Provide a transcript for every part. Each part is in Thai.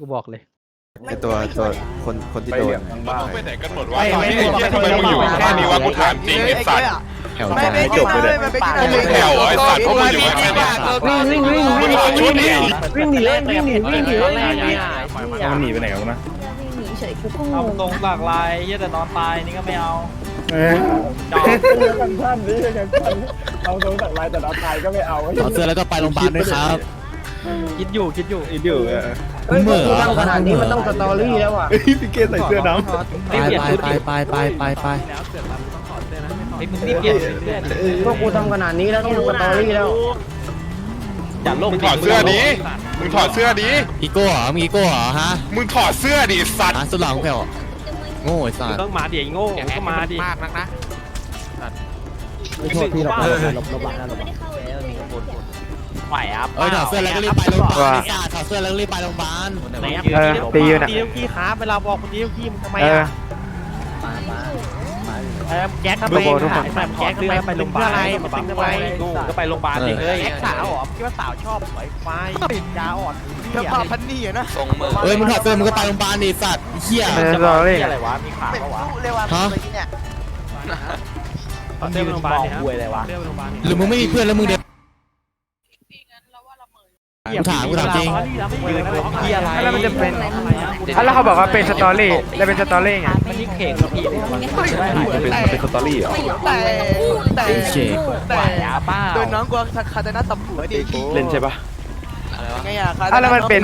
กูบอกเลย ไอตัวตัวคนคนที่ไปโดเหนลี่ยมทั้งบ้านไปไหนกันหมดวะไม่ตอนไม่นี้ไม่ไอ้เหี้ยทำไมมึงอยู่แค่นี้วะกูถามจริงไอ้สัตว์ แถวไม่บ้านไม่จบเลยมันเป็นที่ไหนแถวไอ้สัตว์พวกมึงอยู่แค่นี้วิ่งวิ่งวิ่งมึงถอดชุดดิวิ่งหนีเล่นวิ่งหนีวิ่งหนีเล่นมันหนีไปไหนกันวะนะวิ่งหนีเฉยกูก็งเอางตรงหลากลายเหี้ยแต่นอนตายนี่ก็ไม่เอาเอ้ยจอดกันท่านนี้กันท่านเอาตรงจากลายแต่เราตายก็ไม่เอาถอดเสื้อแล้วก็ไปโรงพยาบาลด้วยครับ คิดอยู่คิดอยู่อี ดิวเออเหมื่อขนาดนี้มันต้องสตอรี่แล้วอะพี่เกศใส่เสื้อดไปไปไปไปไปไปไปไอ้มึงนี่เปลี่ยนเสื้อดิพวกกูทำขนาดนี้แล้วต้องสตอรี่แล้วอย่าโลกมึงถอดเสื้อดิ มึงถอดเสื้อดิ อีโก้เหรอมีอีโก้เหรอฮะมึงถอดเสื้อดิไอ้สัตว์อะสุดหลังแผ่วโง่ไอ้สัสต้องมาดิไอ้โง่ก็มาดิ มากนักนะ ไม่โทษพี่หรอก ไหวอะเอ้ยถอดเสื้อแล้วก็รีบไปโรงพยาบาลไอ้สัสถอดเสื้อแล้วก็รีบไปโรงพยาบาลไหนอะเออตีอยู่น่ะตีพี่ครับเวลาบอกคนตีพี่มึงทำไมเอออะเออแก๊กทำไมทุกคนทุกคนแแก๊กทำไมไปโรงพยาบาลอะไรมาบังทำไมโง่ก็ไปโรงพยาบาลดิเฮ้ยแก๊กสาวเหรอคิดว่าสาวชอบสวยไฟยาอ่อนเธอพาพันนี่นะส่งมือเอ้ยมึงถอดเสื้อมึงก็ไปโรงพยาบาลดิสัตว์ไอ้เหี้ยเออสตอรี่อะไรวะมีขาปะวะฮะตอนเดินโรงพยาบาลเนี่ยอะไรวะเดินโรงพยาบาลหรือมึงไม่มีเพื่อนแล้วมึงเดิน กูถามกูถามจริงเฮียอะไรแล้วมันจะเป็นอะแล้วเขาบอกว่าเป็นสตอรี่แล้วเป็นสตอรี่ไงมันนี่เข่งกับพี่เป็นเป็นสตอรี่เหรอแต่แต่ไอ้เชคแต่ยาป้าโดนน้องกลัวคาตาน่าตบหัวดิเล่นใช่ปะไงอะอะแล้วมันเป็น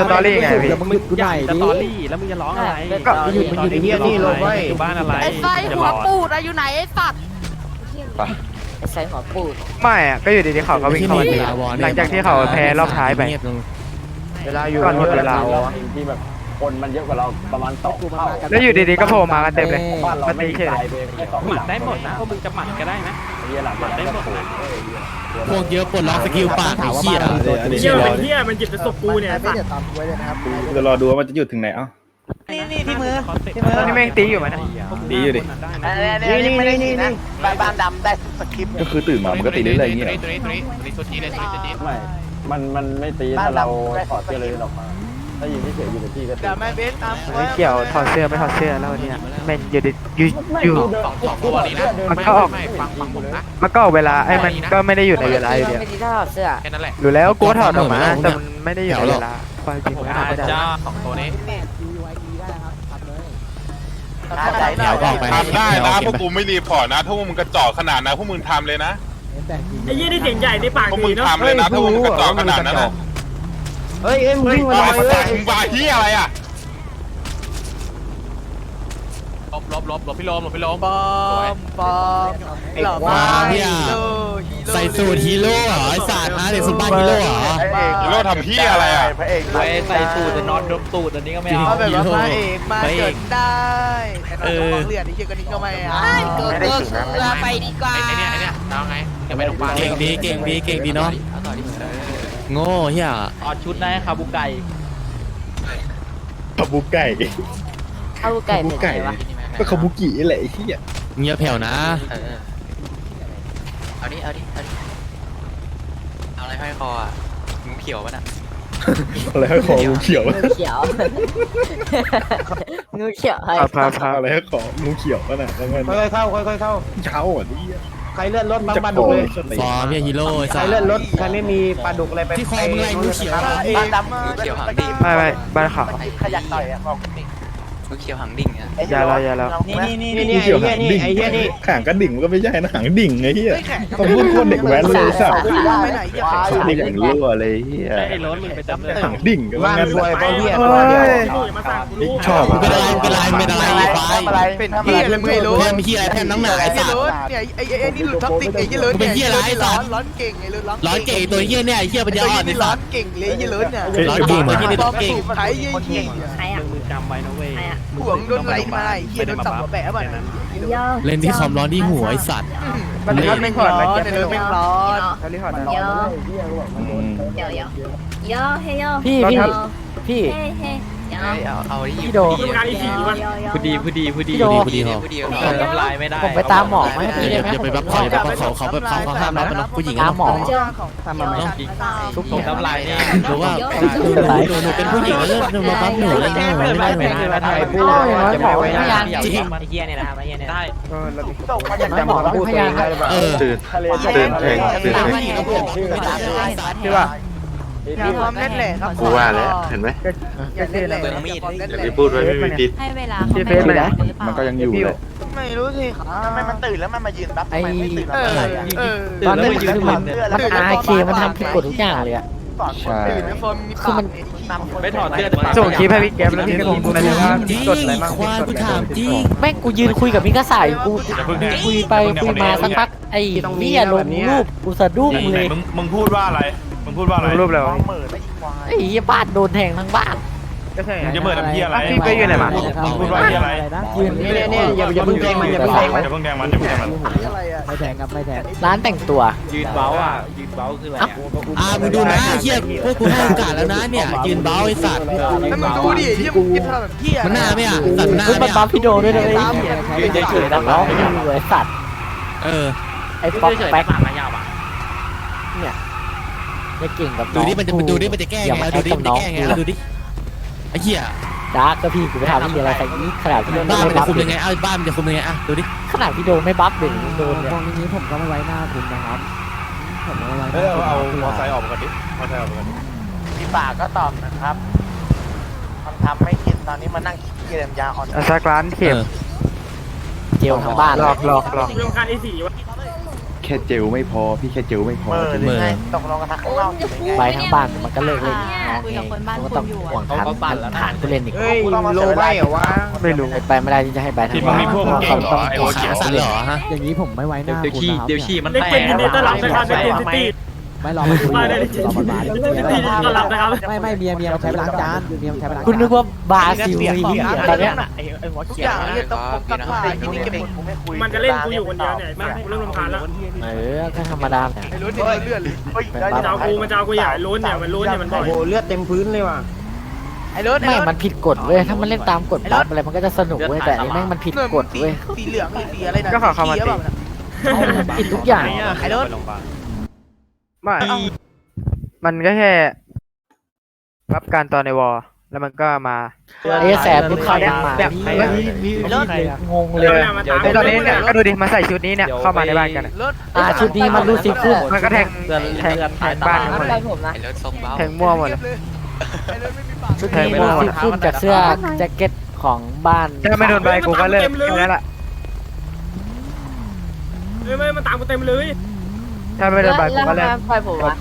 สตอรี่ไงพี่มึงใหญ่สตอรี่แล้วมึงจะร้องอะไรก็อยู่มันอยู่ในเฮียนี่ลงไว้อยู่บ้านอะไรไอ้ไส้หัวปูดอะอยู่ไหนไอ้สัตว์ ไส้หัวปูดไม่อะก็อยู่ดีๆเขาก็วิ่งเข้ามาตีหลังจากที่เขาแพ้รอบท้ายไปเงีบลงเวลาอยู่ก่อนหมดเวลา ที่แบบคนมันเยอะกว่าเราประมาณสองเท่าแล้วอยู่ดีๆก็โผล่มากันเต็มเลยบ้านเรามาไม่ตีเฉย ตายไปแค่สองหมัดได้หมดนะพวกมึงจะหมัดก็ได้นะ เฮียหลังหมัดได้หมดนะพวกเยอะปลดล็อกสกิลปากไอ้เหี้ยเฮียเป็นเฮียจะรอดูว่ามันจะหยุดถึงไหนเอ้า นี่นี่ที่มือตอนนี้แม่งตีอยู่มั้ยนะดีอยู่ดินี่นี่นี่นี่นี่บ้านดำได้สคริปต์ก็คือตื่นมามันก็ตีเรื่อยๆอย่างเงี้ยเหรอตัวนี้ตัวนี้ตัวนี้ตัวนี้เลยตัวนี้ตัวนี้ไม่มันมันไม่ตีถ้าเราถอดเสื้อเลยออกมาถ้ายิงที่เฉยอยู่ในที่ก็ตีเดี๋ยวแม่เบสตามไม่เกี่ยวถอดเสื้อไม่ถอดเสื้อแล้วเนี่ยแม่งอยู่ดิอยู่อยู่สองสองตัวนี้นะมันก็ออกไม่ฟังฟังผมนะมันก็ออกเวลาไอ้มันก็ไม่ได้อยู่ในเวลาอยู่เดียวไม่ดีถ้าถอดเสื้อแค่นั้นแหละรู้แล้วกูถอดออกมาแต่มันไม่ได้อยู่ในเวลาความจริงมันทำไม่ได้จ้าสองตัวนี้แถวออกไป ทำได้นะพวกกูไม่รีพอร์ตนะ ถ้าพวกมึงกระจอกขนาดนะพวกมึงทำเลยนะไอ้ยี่นี่เสียงใหญ่ในปากพวกดีมึงเนาะทำเลยนะถ้าพวกมึงกระจอกขนาดนั้นนะเฮ้ยเอ็มเฮ้ยวิ่งมาบาเลยมึงบาที่อะไรอะ ล บลบลบลบพี่โลมลบพี่โลมปอมปอมหลอกว้าเนี่ยใส่สูตรฮีโร่เหรอไอ้สัตว์ฮะเด็กสุดบ้านฮีโร่เหรอ ฮีโร่ทำพี่อะไรอะพระเอกไปใส่ตูดแต่นอนดมตูดอันนี้ก็ไม่เอาเอาแบบว่าพระเอกมาจนได้แต่เราต้องเลือดนี่เชื่อกันนี้ก็ไม่เอาเกิดเกิดเสือไปดีกว่าไอ้เนี่ยไอ้เนี่ยเอาไงจะไปโรงพยาบาลเก่งดีเก่งดีเก่งดีเนาะเอาต่อดิโง่เหี้ยออดชุดได้คาบูไก่ขบุไก่เอาไก่เป็นไงวะ ก็ขบุกิแหละไอ้เหี้ยเงียบแผ่วนะ เออเอาดิเอาดิเอาดิเอาอะไรห้อยคออะงูเขียวป่ะน่ะอะไรให้ของูเขียวงูเขียว งูเขียวให้พาพาพาอะไรให้ของูเขียวป่ะน่ะแล้วมันค่อยๆเข้าค่อยๆเข้า เช้าอะนี่ใครเลื่อนรถบางจะปลาโกดุกงเลยสติฟอร์มเหี้ยฮีโร่ไอ้ใครสัตว์เลื่อนรถใครไม่มีปลาดุกอะไรไปที่คอมึงไล่งูเขียว บ้านดำงูเขียวหางดิ่งไม่ไม่บ้านเขาขยักต่อยอะบอกงู เขียวหางดิ่งอะอย่าเราอย่าเรา นี่นี่นี่นี่นี่นี่เขียวไอ้หางเหี้ยนี่ดิ่งไอ้เหี้ยนี่หางกระดิ่งมันก็ไม่ใช่นะหางดิ่งไอ้เหี้ยต้องพูดโคตรเด็กแว้นเลยสัตว์ไปไหนอย่าเด็กอย่างรั่วเลยเหี้ยไอ้รถมึงไปจำเลยหางดิ่งก็ว่าบ้านงั้นรวยเพราะเหี้ยเตัวเดียวมาสั่งกูรู้ชอบมึงเป็นอะไรมึงเป็นอะไรมึงเป็นอะไรไอ้ควายเป็นเหี้ยอะไรไม่รู้เพื่อนมีขี้อะไรแพมน้ำหนาไอ้ไอ้สัตว์รถเนี่ยไอ้ไอ้ไอ้นี่หลุดท็อปติกไอ้ยี่รถเนี่ยร้อนร้อนเก่งไอ้รถร้อนร้อนเก่งตัวเหี้ยเนี่ยไอ้เหี้ยปัญญาอ่อนไอ้ร้สัอตนว์เก่งเลยยี่รถเนี่ยร้อนเก่งตัวเหี้ยนี่ต้องเก่งไอ้ยี่ยี่ใครอะมึง จำไว้นะเว้ยห่วงโดนไหลมาไอ้เหี้ยโดนสับหัวแปะมาย่อเล่นที่คอมร้อนที่หัวไอ้สัตว์ มันร้อนไม่ร้อนในรถไม่ร้อนเขาเรียกร้อนย่ออืมย่อย่อย่อเฮ้ยย่อพี่พี่พี่ เฮ้เฮ้ย่ อเอาเอาที่พี่โดทำงานอีสีวะพูดดีพูดดีพูดดีพี่โด พูดดีดีพอพูดดีเออน้ำลายไม่ได้ผมไปตามหมอไหมพี่ได้ไหม อย่าไปบัฟเขาอย่าไปบัฟเขาเขาแบบเขาเขาห้ามรับมันผู้หญิงตามหมอตามมาไหมทุกผมน้ำลายนี่หรือว่าหนูหนูเป็นผู้หญิงแล้วหนูมาบัฟหนูแล้วหนูไม่ได้หนูใครพูดจะไม่ไว้หน้าจริงไอ้เหี้ยเนี่ยนะครับไอ้เหี้ยเนี่ยได้อย่างน้อยหมอต้องพยานเออตื่นทะเลตื่นเพลงตื่นเพลง ชื่อว่า มีความเล่นแหละครับ กูว่าแล้วเห็นไหมอย่าเล่นเลยเบืองมีดอย่างที่พูดไว้ไม่มีพิษให้เวลาที่เฟซไหนมันก็ยังอยู่เลยไม่รู้สิทำไมมันตื่นแล้วมันมายืนรับไอ้เออตอนนั้นคือมันมันอาเคมันทำผิดกฎทุกอย่างเลยอะใช่คือมันไม่ถอดเสื้อส่งคลิปให้พี่แก๊ปแล้วพี่ก็พิมพ์อะไรว่าจริงกดอะไรบ้างควายกูถามจริงแม่งกูยืนคุยกับมิกาสายกูคุยไปคุยมาสักพักไอ้เนี่ยลงรูปกูสะดุ้งเลยมึงมึงพูดว่าอะไรมึง พูดว่าอะไรรูปแล้วไอ้เหี้ยบ้านโดนแทงทั้งบ้านมึงจะเหมือนน้ำพี่อะไรพี่ไปอยู่ไหนมามึงพูดว่าที่อะไรยืนเนี่ยเนี่ยอย่าอย่าเพิ่งแทงมันอย่าเพิ่งแทงมันอย่าเพิ่งแดงมันอย่าเพิ่งแดงมันไม่แทงครับไม่แทงร้านแต่งตัว ยืนเบ้าอะยืนเบ้าคืออะไรอะมึงดูนะไอ้เหี้ยพวกกูให้โอกาสแล้วนะเนี่ยยืนเบ้าไอ้สัตว์แล้วมึงดูดิที่มึงคิดทำแบบเหี้ยมันหน้าไหมอะสัตว์มันหน้าเฮ้ยไหมมันบัอะฟพี่โดด้วยเลยยืนเฉยๆแล้วร้องเลยสัตว์เออไอ้ป๊อกแป๊กเนี่ย จะเก่งกับดูดิมันจะดูดิมันจะแก้ไงดูดิมันจะแก้ไงดูดิไอ้เหี้ยดาร์กก็พี่กูไปทำที่อะไรใส่นี้ขนาดพี่โดบ้านไม่มันจะบัฟคุมยังไงเอาบ้านมันจะคุมยังไงอะดูดิขนาดพี่โดไม่บัฟเด็กโดนเนี่ยตรงนี้ผมก็ไม่ไว้หน้าคุณนะครับผมไม่ไว้หเอน้าอเอามอไซค์ออกมาก่อนดิมอไซค์ออกมาก่อนดิพี่ป่าก็ตอบนะครับมันทำไม่กินตอนนี้มานั่งคิดเกมยาอ่อนสักร้านเข็มเจลทั้งบ้านหลอกหลอกหลอกเรื่องการอีสีวะ แค่เจลไม่พอ พี่แค่เจลไม่พอ เมื่อหรือไงตกลงกันทางข้างนอกอยู่ไงไปทั้งบ้านมันก็เลิกเล่นน้องคุยเอกับงคนบ้านก็คุต้องณอยู่ห่วอะงฐานฐานกูเล่นอีกเฮ้ยโลใบเหรอวะไม่รู้ไปไม่ได้ที่จะให้ไปทั้ที่งมึงบ้านมีพวกมึงเก่งเหรอไอ้โอเขียวขาสั่นเหรอฮะอย่างนี้ผมไม่ไว้หน้าเดี๋ยวขี้เดี๋ยวขี้มันเล็กแตเป็นกยินดีต้อนรับนะครับเล็กเป็นซิตี้ ไม่รอมันคุยมาได้เลยจิตจิตต้อนรับนะครับไม่ไม่เมียเมียมันใช้ไปล้างจานเมียมันใช้ไปล้างคุณนึกว่าบาซิลไอ้เหี้ยตอนเนี้ยทุกอย่างเนี่ยต้องปกติที่นี่เก็บกูไม่คุยมันจะเล่นกูอยู่คนเดียวเนี่ยกูเริ่มรำคาญแล้วเออก็ธรรมดาเนี่ยไอ้รุ่นนี่เลื่อนเลยเฮ้ยได้มันจะเอากูมันจะเอากูใหญ่ลุ้นเนี่ยมันลุ้นเนี่ยมันบ่อยเลือดเต็มพื้นเลยว่ะไอ้รถไม่มันผิดกฎเว้ยถ้ามันเล่นตามกฎบัฟอะไรมันก็จะสนุกเว้ยแต่อันนี้แม่งมันผิดกฎเว้ยสีเหลืองสีอะไรนะก็ขอเข้ามาตีผิดทุกอย่างไอ้รถ ไม่ มันก็แค่รับการตอนในวอลแล้วมันก็มา ไอ้แสบทุกครั้งมาแบบงงเลยตอนนี้เนี่ยก็ดูดิมาใส่ชุดนี้เนี่ยเข้ามาในบ้านกันอะอ่าชุดนี้มันรู้สิขึ้น มันก็แทงแทงแทงบ้านกันหมดเลยไอ้รถทรงเบ้าแทงมั่วหมดเลยชุดนี้รู้สิขึ้นจากเสื้อแจ็คเก็ตของบ้านถ้าไม่โดนใบกูก็เลิกแค่นั้นแหละเฮ้ยไม่มันตามกูเต็มเลย ถ้าไม่โดนใบกูก็เลิกปล่อยผมวะ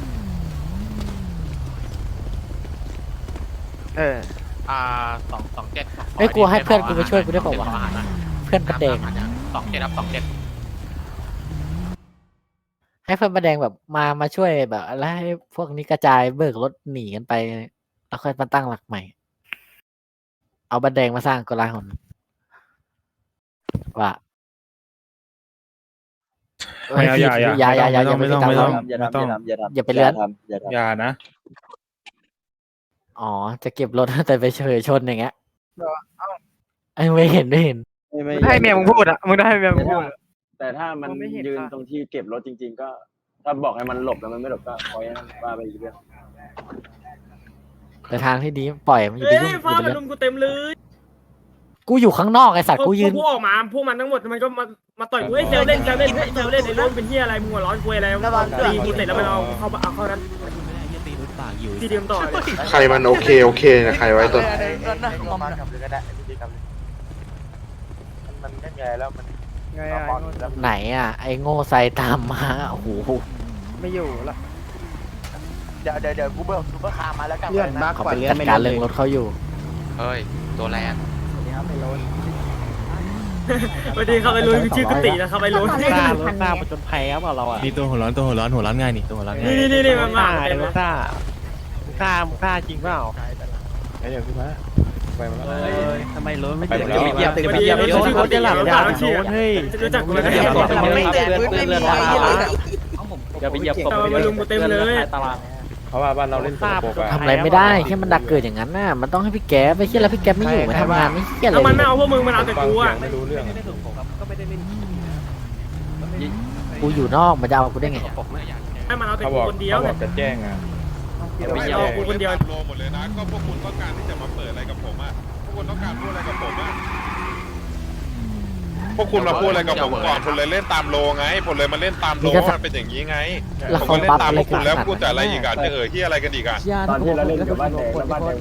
เออ อ่าสองสองเจ็ดเฮ้ยกูให้เพื่อนกูไปช่วยกูได้เปล่าวะ เพื่อนประแดงสองเจ็ดครับสองเจ็ดให้เพื่อนประแดงแบบมามาช่วยแบบแล้วให้พวกนี้กระจายเบิกรถหนีกันไปแล้วค่อยมาตั้งหลักใหม่ เอาบันแดงมาสร้างกลาหนว่า ไม่เอาอย่าอย่าอย่าอย่าอย่าอย่าไม่ต้องไปไม่ต้องตามไม่เขาต้องอย่าไปเลื่อนอย่านะ อ๋อ จะเก็บรถแต่ไปเฉยชนอย่างเงี้ยไอ้ไม่เห็นไม่เห็นให้เมียมึงพูดอะมึงได้ให้เมียมึงพูดแต่ถ้ามันผมไม่เห็นยืนค่ะตรงที่เก็บรถจริง ๆ ก็ ถ้าบอกให้มันหลบแล้วมันไม่หลบก็ปล่อยให้มันว่าไปอีกเรื่องแต่ทางที่ดีปล่อยมันอยู่เฮ้ดียยุ่งฟ้าอยู่มันเรื่ลุองมกูเต็มเลย กูอยู่ข้างนอกไอ้สัตว์พอกูยืนกูออกมาพวกมันทั้งหมดมันก็มา มาต่อยกูเฮ้ยเซลเล่นเซลเล่นเฮ้ยเซลเล่นไอ้รุ่นเป็นเฮียอะไรมึงหัวร้อนกูอะไรตีกูเสร็จแล้วมันเอาเข้าเอาเข้านั้นที่เดิมต่อเลยใครมันโอเคโอเคนะใครไว้ตัวมากับเลยก็ได้ดีกับเลยมันไม่ไงแล้วมันไงอะไหนอะ ไอ้โง่ใส่ตามมาโอ้โหไม่อยู่ละเดี๋ยวเดี๋ยวเดี๋ยวกูเบิกซูเปอร์คาร์มาแล้วกันเขาไปจัดการเรื่องรถเขาอยู่เฮ้ยตัวแรงวัน วันี้เขาไปลุ้ชื่อกุฏินะครับไปลุ้นซ่ารซ่าประจนภัยครับเราอะนี่ตัวหัวร้อนตัวหัวร้อนหัวร้อนง่ายนี่ตัวหัวร้อนง่ายนี่นี่นี่มันมาไอ้เต็มรเลถยซ่าซ่าซ่าจริงเปล่าเดี๋ยวพี่มาไปมาแล้ว ทำไมรถไม่ไปติดแล้ว เหยียบเหยียบรถรถจะหลับยาวเฮ้ยรู้จักกูไหมไม่เตือนเตือนเรือนตาอย่าไปเหยียบศพ แต่ว่ามันลุมกูเต็มเลยตลาดเขาเขาว่าบ้านเราเล่นสกปรกอะทำอะไรไม่ได้แค่มันดักเกิดอย่างนั้นน่ะมันต้องให้พี่แกไปเฮียแล้วพี่แกไม่อยู่มาทำงานไม่เฮียอะไรแล้วมันไม่เลยเอาพวกมึงมันเอาแต่กูอะไม่รู้เรื่องกูอยู่นอกมันจะเอากูได้ไงให้มันเอาแต่เขากูบอกคนเดียวเขาบเนี่อยกจะแจ้งอะไม่เอากูคนเดียวโลหมดเลยนะก็พวกคุณต้องการที่จะมาเปิดอะไรกับผมอะพวกคุณต้องการพูดอะไรกับผมอะ พวกคุณมาพูดอะไรกับผมก่อนผมเลยเล่นตามโลไงผมเลยมาเล่นตามโลมันเป็นอย่างนี้ไงแล้วผมเขาก็เล่นบัฟตามอะไรพวกกัคุนณแล้วขนาดพูดแต่อะไรอีกอะจะเออที่อะไรกันอีกอะตอนที่เราเล่นกับบ้านแดงแล้วบ้านแดง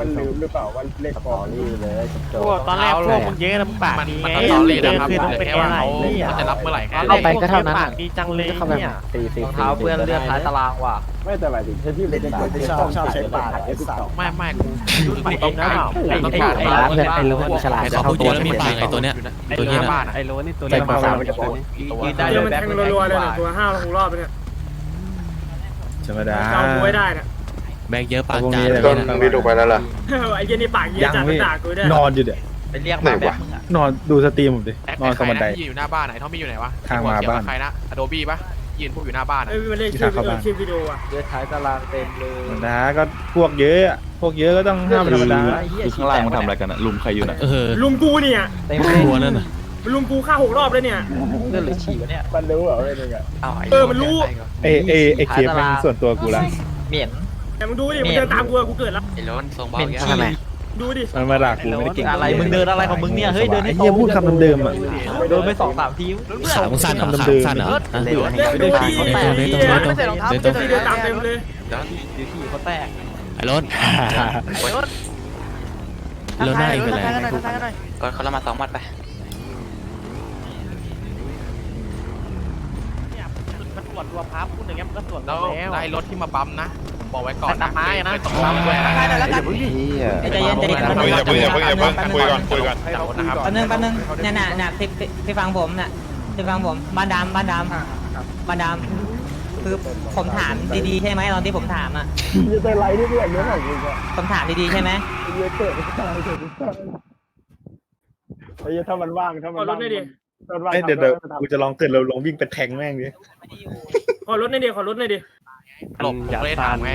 มันลืมหรือเปล่าว่าเลขปอนี่เลยตอนแรกพวกมึงเยอะนะมึงปากดีไงมันตอรี่นะครับคือต้องเป็นอะไรเนี่ยจะรับเมื่อไหร่แค่เอาไปก็เท่านั้นปากดีจังเลยเข้าไปเนี่ยสี่สี่เท้าเพื่อนเลือดท้ายตารางว่ะ ไม่แต่หมายถึงที่เป็นคนที่ชอบชอบใช้ปากไม่ไม่กูไปเองนะเปล่าไอ้ต้องการไอ้ร้านเพื่อนไอ้รู้ว่าฉลาดจะเข้าตัวแล้วมีปากไอ้ตัวเนี้ยไอ้โลนี่บ้านไอ้โลนี่ตัวใส่นี้ปากสาวยืนได้เดี๋เลยยวมันแบ็คแทงรัวๆเลยเนี่ยตัวห้าหกรอบเนี่ยธรรมดาจะเอากูไว้ได้น่ะแบกเยอะปากพวกจานี้นเลยต้นวิดูไปแล้วล่ะไอ้เหี้ยนี่ปากเยี่ยจัดด่ากูด้วยนอนอยู่เดี๋ยวไปเรียกไหนมาแบบวะนอนดูสตรีมผมดินอนตรงบันไดที่อยู่หน้าบ้านไหนท่อมมี่อยู่ไหนวะทางมาบ้านใครนะอโดบี้ปะ ยืนพวกอยู่หน้าบ้านเอ้ยมันเล่นชื่อวิดีโอชื่อวิดีโออะเลือดท้ายตารางเต็มเลยธรรมดาก็พวกเยอะอะพวกเยอะก็ต้องห้ามธรรมดาคือข้างล่างมันทำอะไรกันลุมใครอยู่น่ะ เออลุงกูเนี่ยเต็มเลยหัวนั่นน่ะลุงกูฆ่าหกรอบแล้วเนี่ย เลือดหรือฉี่วะเนี่ย มันรู้เหรอเว้ยนึงอะเออมันรู้ เอเอเอเคฟเป็นส่วนตัวกูละ เหม็น แต่มึงดูดิมึงเดินตามกูอะกูเกิดแล้ว ไอ้ล้นทรงเบาเป็นแกขี้ ดูดิมันมาด่ากูไม่ได้เก่งอะไรมึงเดินอะไรของมึงเนี่ยเฮ้ยเดินไอ้ให้เหี้ยพูดคำเดิมๆอะโดนไปสองสามทีขามึงสั้นเหรอคำขาเดิมสั้นเหรอเล่นดูดิเดินตรงเดินตรงเดินตรงเดินเดินตามเต็มเลยดีที่เขาแตกไอ้รถรถหน้าอีกเป็นไรก็เขาละมาสองมัดไปมันตรวจรวมพับพูดอย่างเงี้ยมันก็ตรวจแล้วแล้วได้รถที่มาปั๊มนะผม บอกไว้ก่อนแต่ไม้อะนะเคยตกปั๊มด้วยใจเย็นใจเย็นอย่าเพิ่งอย่าเพิ่งอย่าเพิ่งอย่าเพิ่งคุยก่อนคุยก่อนเจ้านะครับแป๊บนึงแป๊บนึงเนี่ยน่ะน่ะพี่พี่พี่ฟังผมน่ะพี่ฟังผมบ้านดำบ้านดำบ้านดำคือผมถามดีๆใช่ไหมตอนที่ผมถามอะจะเป็นไรที่เพื่อนเยอะหน่อยกูก็ผมถามดีๆใช่ไหมเยอะเกิดไม่ได้เกิดไม่ได้ไอ้เหี้ยถ้ามันว่างถ้าขมัอนรถว่างหน่อยดิเอ้ยเดี๋ยวเดี๋ยวกูจะลองเกิดเราลงวิ่งไปแทงแม่งดิขอรถหน่อยดิขอรถหน่อยดิ หลบผมเลยถามไง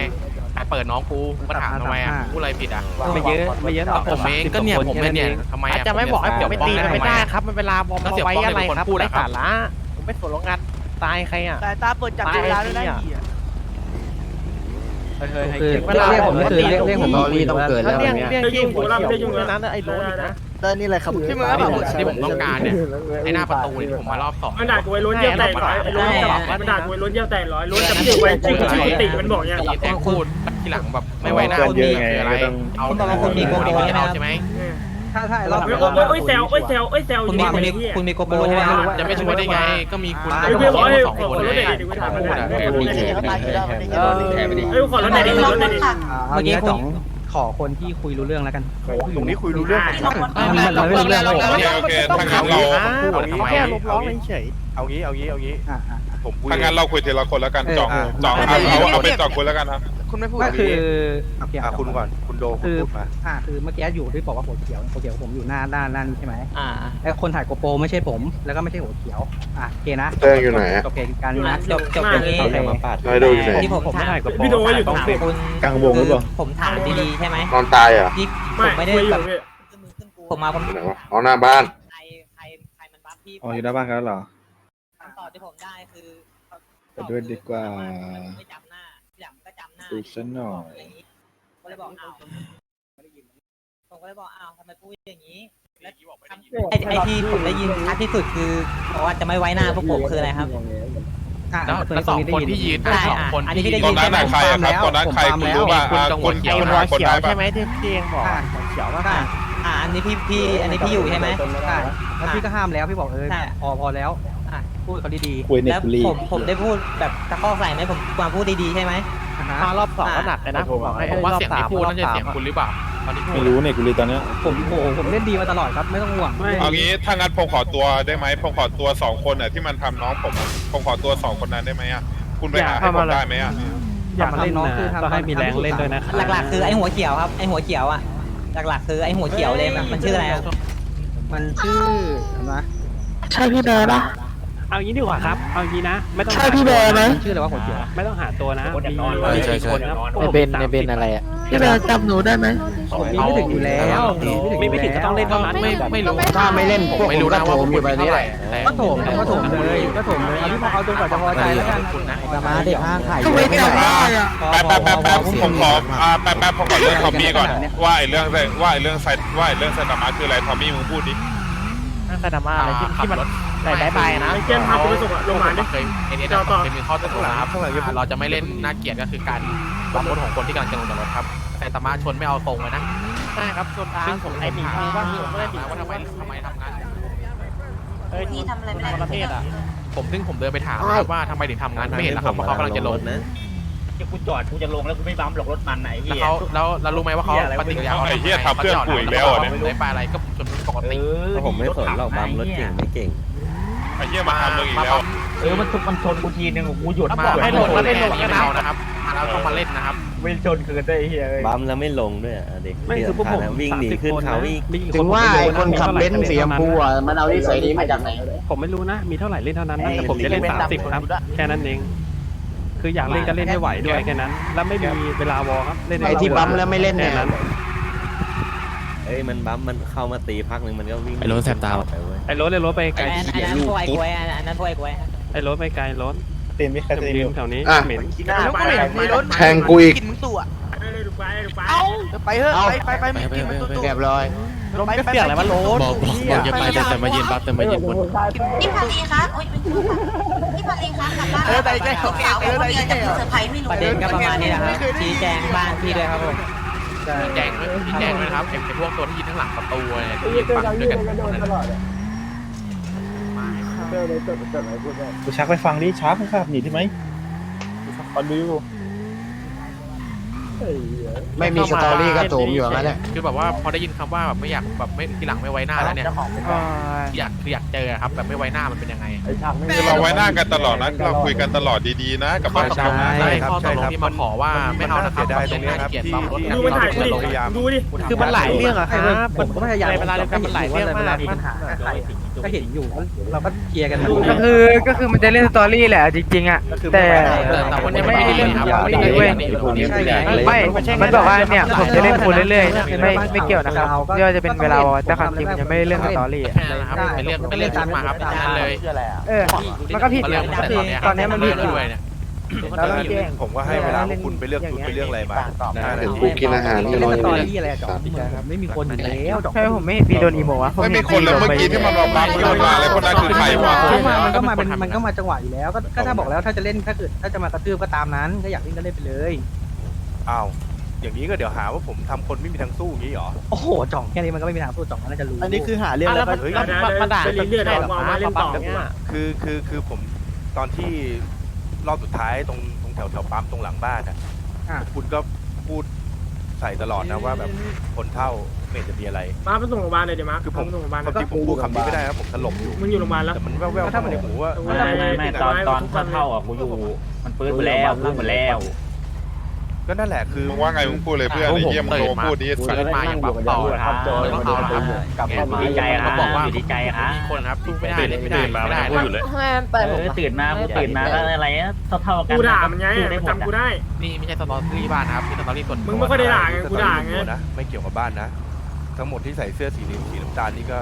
ใครเปิดน้องกูก็ถามทำไมอะพูดอะไรผิดอะไม่เยอะไม่เยอะหรอกผมเองก็เนี่ยผมเนี่ยทำไมอาจจะไม่บอกให้ผมไม่ตีมันไม่ได้ครับมันเวลาบอมแล้วเสียไว้ป้องอะไรเป็นคนครับพูดไร้อะครัสาบระผมไม่สนโรงงานตายใครอะสายตาเปิดจับเวลาด้วยนะคือเรียกผมก็คือเรียกเรียกผมตอรี่ต้องเกิดแล้วเรียกเนี่ยเรียกที่หัวเขียวอยู่นั้นไอ้โลนี่นะ เดินนี่เลยครับพี่มึงก็แบบที่ผมต้องการเนี่ยไอ้หน้าประตูเนี่ยที่ผมมารอบสองมันด่ากูไอ้ล้นเยี่ยวแตกร้อยไอ้ล้นมันด่ากูไอ้ล้นเยี่ยวแตกร้อยล้นจะพูดไว้ชื่อชื่อติมันบอกเนี่ยตีแทงพูดทีหลังแบบไม่ไว้หน้าเกินเยอะไงคืออะไรก็ต้องเอาตอนเราคนมีโกโก้ใช่ไหมถ้าถ้ารอบโอ้ยโอ้ยโอ้ยแซวโอ้ยแซวโอ้ยแซวอคุณยู่มีนี่คุณมีไอ้เหี้ยคุณมีโกโปรใช่ไหมครับจะไม่ช่วยได้ไง ก็มีคุณเฮ้ยเพื่อนบอกให้สองขอคนรเลถยหน่อยดิกูถามมันหน่อยมีเเขาตายอยู่แล้วไม่ได้ยินเฮ้ยขอรถหน่อยดิขอรถหน่อยดิเมื่อกี้คุณ ขอคนที่คุยรู้เรื่องแล้วกันตรงนี้คุยรู้เรื่องมันมันไม่รู้เรื่องแล้วโอเคโอเคถ้างั้นเราเขาแค่ลมร้องเฉยเอางี้เอางี้เอางี้ผมคุยถ้างั้นเราคุยทีละคนแล้วกันจ่องจ่องเอาเอาเอาเป็นจ่องคุณแล้วกันนะ คุณไม่พูดก็คืออะคุณก่อน คุณโดคุณพูดมาอ่าคือเมื่อกี้อยู่ที่บอกว่าหัวเขียวหัวเขียวผมอยู่หน้าด้านนั่นใช่ไหมอ่าไอ้คนถ่ายโกโปรไม่ใช่ผม แล้วก็ไม่ใช่หัวเขียวอะโอเคนะเต้งอยู่ไหนอะโอเคการนี้นะจบจบอย่างนี้นายโดอยู่ไหน ที่ผมถามพี่โดอยู่ถามคุณกลางวงหรือเปล่า ผมถามดีๆใช่ไหมนอนตายเหรอะที่ผไม่มไม่ได้คุยอแบยู่บพี่ผมมาผมไหนวะอ๋อหน้าบ้าน ใครใครใครมันบัฟพี่อ๋ออยู่หน้าบ้านกันแล้วเหรอ คำตอบที่ผมได้คือไปด้วยดีกว่า ไม่จำหน้าอย่าง ก็จำหน้าดูสักหน่อยก็เลยบอกอ้าวผมก็เลยบอกอ้าวทำไมพูดอย่างนี้แล้วไอ้ไอ้ที่ผมได้ยินชัดที่สุดคือบอกว่าจะไม่ไว้หน้าพวกผมคืออะไรครับอะแล้วตัวแล้วนี้สองได้คนยินที่ยืนได้สองคนอันนี้ที่พี่ได้ตยิอนนั้นน่ะใครอะครับตอนนั้นใครคุณรู้ว่าอะคนๆเขีไอ้ยวหัวหาคนเขียวได้ปะใช่ไหมที่พี่เองบอกหัวเขียวว่าอ่าอ่าอันนี้พี่พี่อันนี้พี่อยู่ใช่ไหม ใช่แล้วพี่ก็ห้ามแล้วพี่บอกเออใช่ พอพอแล้วอะ พูดเขาดีคุยเน็ตแล้วบุรีผมผมได้พูดแบบตะคอกใส่ไหมผมควรพูดดีๆใช่ไหมๆอะฮะมารอบสองก็หนักเลยนะผมบอกให้ผมว่าอบเสียงสที่พูดรอน่าบจะสาเสียงคุณหรือเปล่าตอนที่พูดไม่รู้เน็ตบุรีตอนเนี้ยผมโอ้โหผมเล่นดีมาตลอดครับไม่ต้องห่วงเอางี้ถ้างั้นผมขอตัวได้ไหมผมขอตัวสองคนอะที่มันทำน้องผมอะผมขอตัวสองคนนั้นได้ไหมอะคุณไปหาให้ผมได้ไหมอะอยากเล่นน้องคือทำให้มีแรงเล่นด้วยนะหลักๆ คือไอ้หัวเขียวครับไอ้หัวเขียวอะหลักๆคือไอ้หัวเขียวเลยมันมันชื่ออะไรครับมันชื่อนะใช่พี่เนยปะ เอางี้ดีกว่าครับ เอางี้นะ ไม่ต้องใช่พี่แบร์ไหม ชื่ออะไรว่าหัวเขียว ไม่ต้องหาตัวนะมีใช่ใช่ คนนะในเบนในเบนอะไรอะ พี่แบร์จำหนูได้ไหม ผมมีไม่ถึงอยู่แล้วมีไม่ถึงก็ต้องเล่นเท่านั้น ไม่ไม่รู้ถ้าไม่เล่นพวกผมก็โถมอยู่แบบนี้แหละก็โถมก็โถมเลยก็โถมเลยเอาที่พอเอาจนกว่าจะพอใจแล้วกันคุณนะมาเด็กห้างไข่ทำไมจำได้อะแป๊บแป๊บแป๊บแป๊บผมขออ่าแป๊บแป๊บผมขอเรื่องทอมมี่ก่อนว่าไอ้เรื่องว่าไอ้เรื่องไซว่าไอ้เรื่องไซตามะคืออะไรทอมมี่มึงพูดดิ นั่งสนามอะไรที่ที่มัน ได้ได้ไปนะไอ้เจมส์พากูไปส่งโรงพยาบาลดิเคยเอ็นเอสเคยมีข้อตกลงนะครับเราจะไม่เล่นน่าเกลียดก็คือการบังรถของคนที่กำลังจะลงจากรถครับ แต่ตามะชนไม่เอาตรงเลยนะใช่ครับส่วนซึ่งผมไอ้หมีคือว่าผมก็ได้หมีว่าทำไมทำไมทำงานเอ้ยพี่ทำอะไรไม่ได้ประเทศอะผมซึ่งผมเดินไปถามนะครับว่าทำไมถึงทำงานไม่เห็นนะครับว่าเขากำลังจะลงกูจอดกูจะลงแล้วกูไม่บัมหลอกรถมันไหนแล้วเขาแล้วเรารู้ไหมว่าเขาปฏิกิริยาเขาไอ้เหี้ยทำเพื่อนกูอีกแล้วเหรอเนี่ยไม่ไปอะไรก็ชนปกติผมไม่สนหรอกบัมรถเก่งไม่เก่งไอ้เหี้ยมาทำมึงอีกแล้วเออมันทุกมันชนกูทีนึงกูหยุดมาให้ลงมาเล่นลงกันเอานะครับมาแล้วต้องมาเล่นนะครับไม่ชนคืนได้เฮียบัมแล้วไม่ลงด้วยอะเด็กไม่คือพวกผมวิ่งหนีขึ้นเขาอีกถึงว่าไอ้คนขับเบนซ์สีชมพูอะมันเอาที่ใส่นี้มาจากไหนผมไม่รู้นะ มีเท่าไหร่เล่นเท่านั้นนะแต่ผมจะเล่นสามสิบครับแค่นั้นเองคืออยากเล่นก็เล่นให้ไหวด้วยแค่นั้น แล้วไม่มีเวลาวอครับเล่นไอ้ที่บัมแล้วไม่เล่นแค่เนี่ยนั้นเอ้ยมันบัมมันเข้ามาตีพักหนึ่งมันก็วิ่งไอ้รถแสบตาไปเว้ยไอ้รถไอ้รถไปไกลอันนั้นพวกไอ้กล้วยอันนั้นพวกไอ้กล้วยไอ้รถไปไกลรถเต็มไม่ใครเต็มเต็มยืนแถวนี้อะ เหม็นแล้วก็เห็นในรถแทงกูอีกได้เลยดูไปดูไปไปเถอะไปไปไปไปไปไปเรียบร้อยลมไม่เปียกอะไรวะรถบอกบอกบอกจะไปแต่แต่มายืนปั๊บแต่มายืนบนพี่พาลีคะโอ๊ยพี่พาลีคะกลับบ้านเออได้ได้โอเคโอเคโอเคจะเซอร์ไพรส์ไม่รู้ประเด็นก็ประมาณนี้นะครับชี้แจงบ้านพี่ด้วยครับผม แจงด้วยแจงด้วยนะครับไอ้พวกตัวที่ยืนข้างหลังประตูเนี่ยที่ยืนฟังด้วยกันคนนั้นเจอเลยเจอเจออะไรพูดได้กูชักไปฟังดิชักมึงขับหนีที่ไหมกูชักคอนดูอยู่เฮ้ย ไม่มีสตอรี่ก็โถมอยู่งั้นแหละคือแบบว่าพอได้ยินคำว่าแบบไม่อยากแบบไม่ทีหลังไม่ไว้หน้าแล้วเนี่ยอยากอยากเจอครับแบบไม่ไว้หน้ามันเป็นยังไงไอ้ชักไม่คือเราไว้หน้ากันตลอดนะเราคุยกันตลอดดีๆนะกับข้อบ้านตกลงชาวนาใช่ข้อตกลงที่มาขอว่าไม่เอานะครับแบบเล่นน่าเกลียดบังรถดูมันถ่ายกูดิดูดิคือมันหลายเรื่องอะครับผมก็พยายามเวลาเดียวกันมันหลายเรื่องมากก็เห็นอยู่เราก็เคลียร์กันก็คือก็คือมันจะเล่นสตอรี่แหละจริงๆอะแต่แต่วันนี้ไม่ได้เล่นครับไม่ได้เล่นไม่มันบอกว่าเนี่ยผมจะเล่นคุณเรื่อยๆไม่ไม่เกี่ยวนะครับที่ว่าจะเป็นเวลาวอแต่ความจริงมันจะไม่ได้เล่นสตอรี่อะแค่นั้นนะครับไปเรียกไปเรียกชุดมาครับนั่นเลยเออมันก็ผิดมาอเรียยู่กนะตอนนี้ตอนนี้มันผิดอยู่ด้วยเนี่ย แล้วต้องแจ้งผมก็ให้เวลาพวกคุณไปเลือกชุดไปเลือกอะไรมาเห็นกูกินอาหารที่รออยู่เนี่ยไม่มีคนอยู่แล้วใช่ผมไม่เห็นพี่โดนอีโมวะไม่มีคนแล้วเมื่อกี้ที่มันมาบ้านที่มาอะไรคนนั้นคือใครวะมันก็มาเป็นมันก็มาจังหวะอยู่แล้ว ก็ก็ถ้าบอกแล้วถ้าจะเล่นถ้าเกิดถ้าจะมากระทืบก็ตามนั้นถ้าอยากเล่นก็เล่นไปเลย อ้าว อย่างนี้ก็เดี๋ยวหาว่าผมทำคนไม่มีทางสู้อย่างนี้เหรอ โอ้โหจ่องแค่นี้มันก็ไม่มีทางสู้จ่องมันน่าจะรู้อันนี้คือหาเรื่องแล้วมันมันด่าไปเรื่อยๆเอามาเล่นต่อคือคือคือผมตอนที่ รอบสุดท้ายตรงตรงแถวแถวปั๊มตรงหลังบ้านอะอะ คุณก็พูดใส่ตลอดนะว่าแบบคนเท่าไม่เห็นจะมีอะไร มาไปส่งโรงพยาบาลเลยเดี๋ยวมาคือผมส่งโรงพยาบาลความจริงผมพูดคำนี้ไม่ได้นะผมสลบอยู่ มึงอยู่โรงพยาบาลแล้ว แต่มันแว่วๆเข้ามาในหูว่า ไม่ไม่ตอนตอนเท่าอะกูอยู่มันปื้นไปแล้วปื้นไปแล้ว ก็นั่นแหละ คือ มึงว่าไงมึงพูดเลยเพื่อนไอ้เหี้ยมึงโตพูดดิสัตเกิดว์มาอย่างบัฟต่อนะครับต้องเอานะครับเขาบอกว่าดีใจครับมีคนครับสู้ไม่ได้เล่นไม่ได้ไม่ได้พูดอยู่เลยเออตื่นมากูตื่นมาก็อะไรเท่าเท่ากันกูด่ามันไงมันจำกูได้ นี่ไม่ใช่สตอรี่บ้านนะครับนี่สตอรี่ส่วนมึงไม่ค่อยได้ด่าไงกูด่าไงนะไม่เกี่ยวกับบ้านนะ ทั้งหมดที่ใส่เสื้อสีเหลืองสีน้ำตาลนี่ก็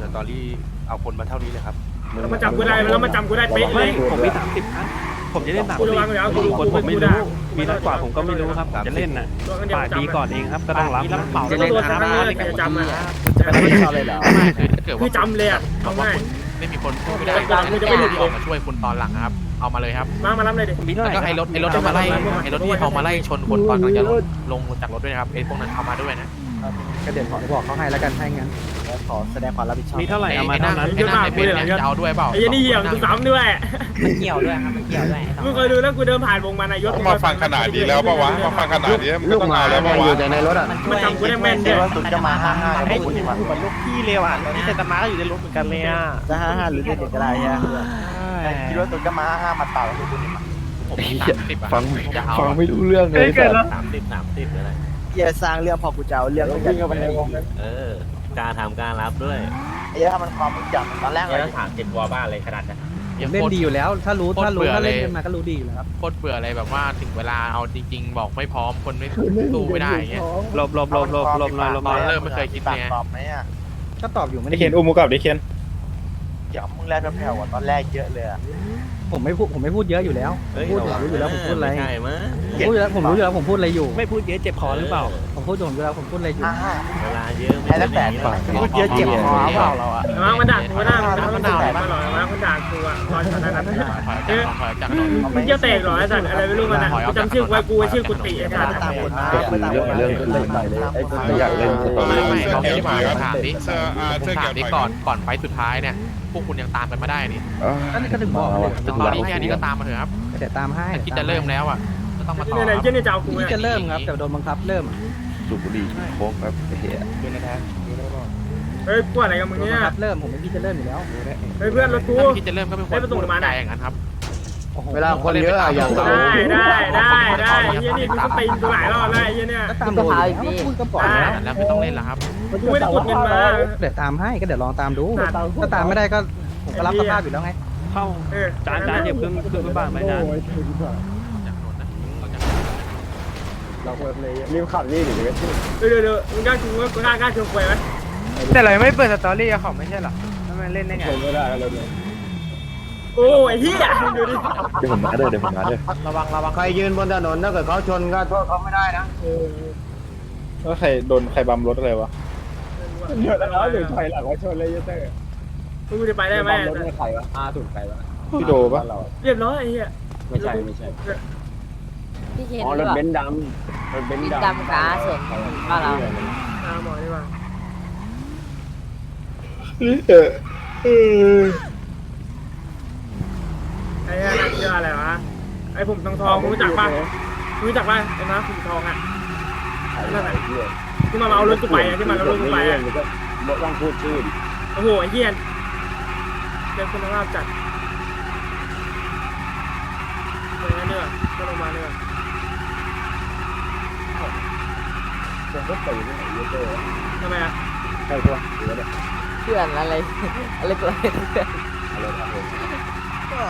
สตอรี่เอาคนมาเท่านี้เลยครับแล้วมันจำกูได้แล้วมันจำกูได้เป๊ะเลไม่ยผมมีสามสิบครั้ง ผมจะเล่นสามกูสิระบวังอยู่แล้วกูคนผมไม่รู้มีน้อยกว่าผมก็ไม่รู้ครับผมจะเล่นน่ะตัวกันเดียวปากดีก่อนเองครับก็ต้องรับรับเป่าแล้วตัวทั้งนั้นเลยจะจำอะเลยเหรอคือถ้าเกิดคืว่าอจำเลยอะบอเอากว่าง่ายคุณไม่มีคนพูดไม่ได้ที่ออกมาช่วยคุณตอนหลังครับ เอามาเลยครับ มามารับเลยดิมีเท่าไหแล้วร่ก็ไอ้รถไอ้รถที่มาไล่ไอ้รถที่เอามาไล่ชนคนตอนกำลังจะลงลงจากรถด้วยนะครับไอ้พวกนั้นเอามาด้วยนะ ก็เดี๋ยวขอบอกเขาให้แล้วกันให้งั้นขอแสดงความรับผิดชอบมีเท่าไหร่เอามาไอ้เท่านั่นั้นนไอ้นั่นไอ้เป็นเนี่ยจะเอาด้วยเปล่าไอ้ยันนี่เหี้ยกูซ้ำด้วยมันเกี่ยวด้วยครับมันเกี่ยวด้วยมึงเคยดูแล้วกูเดินผ่านวงมานายกมาฟังขนาดนี้แล้วปะวะมาฟังขนาดนี้มึงลูก็กต้องหมาเอาแล้วเนี่ปะยอยู่วะแต่ในรถอะมันจำกูได้แม่นด้วยสุดจะมาห้าห้าไอ้คุณพูดเหมือนลูกพี่เลวอะที่เซนตามาก็อยู่ในรถเหมือนกันเลยอะจะห้าห้าหรือเด็กก็ได้ฮะคิดว่าสุดจะมาห้าห้ามาเต่าคือคุณผมมีสามสิบอะฟังจะเอาฟังไม่รู้เรื่องเลยเกิดแล้วสามสิบสามสิบอะไร เฮียสร้างเรื่องพอกูจะเอาเรื่องวิ่งเข้าไปในวงนั้นเออการทำการรับด้วยไอ้ถ้ามันความมึงจับตอนแรกเลยถามเจ็บวัวบ้านเลยขนาดนั้นเล่นดีอยู่แล้ว ถ้ารู้ถ้ารู้ถ้าเล่นกันมาก็รู้ดีอยู่แล้วครับ โคตรเบื่ออะไรแบบว่าถึงเวลาเอาจริง ๆ บอกไม่พร้อมคนไม่สู้ไม่ได้อย่างเงี้ย หลบหลบหลบหลบหลบหน่อยหลบหตน่ออนยเริ่มไม่เคยคิดไง ตอบไหมอะก็ตอบอยู่ไม่ไอ้ได้เคนอุ้มมูกลับดิเคน เดี๋ยวมึงแรกแผ่วๆตอนแรกเยอะเลยอะผมไม่พูดผมไม่พูดเยอะอยู่แล้วพูดรู้อยู่แล้วผมพูดอะไรใช่มั้ยผมพูดอยู่แล้วผมรู้อยู่แล้วผมพูดอะไรอยู่ไม่พูดเยอะเจ็บคอหรือเปล่า ผมพูดอยู่ผมรู้แล้วผมพูดอะไรอยู่อ่าเวลาเยอะไอ้ตั้งแต่พูดเยอะเจ็บคอเปล่าเราอะแต่ว่ามันด่ากูหน้ามันมันด่าไม่หรอกแต่ว่ามันด่ากูอะตอนนั้นนั้ นถอยจากถอยจากถนนมึงจะเตะหรอไอ้สัตว์อะไรไม่รู้มันนะกูจำชื่อไว้กูชื่อกุฏิไอ้สัตว์ตามคนมาเรื่องเรื่องขึ้นไปเลยไอ้คนอยากเล่นสตอไม่รี่ไม่เขาไม่ได้มาผมถามดิเสื้ออ่าผมเสื้อถาเกี่มยวดิก่อนก่อนไฟสุดท้ายเนี่ยพวกคุณยังตามกันไม่ได้นี่ก็นี่ก็ถึงบอกเลยถึงตอนนี้แค่นี้ก็ตามมาเถอะครับเดี๋ยวตามให้แต่คิดจะเริ่มแล้วอะก็ต้องมาต่อเนี่ยเนี่ยยี่นี่จะเอากูที่เนี่ยจะเริ่มครับแต่โดนบังคับเริ่มสูบบุหรี่โค้กครับไอ้เหี้ยเฮ้ยกูอะไรกับมึงโดนเนี่บัยงคับเริ่มผมไม่พี่จะเริ่มอยู่แล้ว เฮ้ยเพื่อนรถกู ถ้าไม่คิดจะเริ่มก็ไม่ควรพูดใจอย่างนั้นครับ เวลาคนเยอะอะอย่างเรา ได้ได้ได้ได้ยี่นี่กูก็ตีกูหลายรอบแล้วไอ้ยี่เนี่ยก็ตามโดนพูดก็ปล่อยแล้วแล้วไม่ต้องเล่นแล้วครับ กูไม่ได้กดเงินมา เดี๋ยวตามให้ก็เดี๋ยวลองตามดู ถ้าตามไม่ได้ก็ผมก็รับสภาพอยู่แล้วไง เข้าเออจานจานเหยียบขึ้นขึ้นบ้านไหมจานเราควรเลยรีบขับนี่เดี๋ยวจะเดี๋ยวเดี๋ยวมึงกล้าชูกูกล้ากล้าชูกูไหม แต่เรายังไม่เปิดสตอรี่กับเขาไม่ใช่เหรอแล้วมันเล่นได้ไงชนไม่ได้แล้วเลยโอ้ยเฮียดูดิเดี๋ยวผมมาเด้อเดี๋ยวผมมาเด้อระวังระวังใครยืนบนถนนถ้าเกิดเขาชนก็โทษเขาไม่ได้นะแล้วใครโดนใครบัมรถอะไรวะเยอะแล้วหรือใครหลังว่าชนเลยเยอะเต้กูจะไปได้ไหมรถไม่ใครวะอาถูกใครวะพี่โดปะเรียบร้อยไอ้เฮียไม่ใช่ไม่ใช่พี่เคนอ๋อรถเบนซ์ดำรถเบนซ์พี่ดำดำกาส่วนบ้านเราตามหมอดีกว่าเออเออ ไอ้เฮียนั่นชื่ออะไรวะ ไอ้ผมทองทองรู้จักป่ะรู้จักป่ะไอ้ม้าผมทองอะนั่นแหละที่มาเอารถกูไปอะที่มาเอารถกูไปอะรถต้องพูดชื่อโอ้โหไอ้เฮียเจ้าคุณภาพจัดเออเนี่ยก็ลงมาเนี่ยผมก็ตื่นที่ไหนเยอะเต้ทำไมอะใช่ปะหรือว่า เพื่อนอะไร อะไรตัวเพื่อนอะไรครับผมก็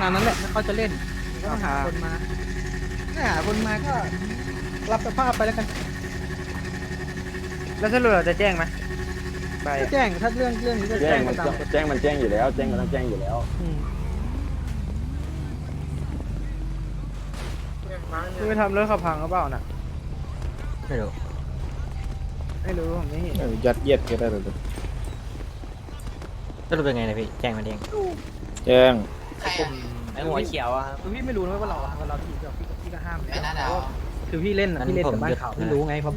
ตามนั้นแหละถ้าเขาจะเล่นก็ต้องหาคนมาถ้าหาคนมาก็รับสภาพไปแล้วกันแล้วสรุปเราจะแจ้งไหมไปก็แจ้งถ้าเรื่องเรื่องนี้ก็แจ้แจ้งงมักันนตามกฎแจ้งมันแจ้งอยู่แล้ว แจ้งมันต้องแจ้งอยู่แล้วอืมมาคุณไปทำรถขับพังหรือเปล่าน่ะไม่รู้ไม่รู้ผมไม่เห็น ยัดเยียดก็ได้เลย สรุปเป็นไงนะพี่ แจ้งมันเองแจ้งไอ้หัวเขียวอะคือพี่ไม่รู้นะว่าเราว่าเราพี่ก็พี่ก็พี่ก็ห้ามแล้วคือพี่เล่นอะพี่เล่นกับบ้านเขาพี่รู้ไงเพราะ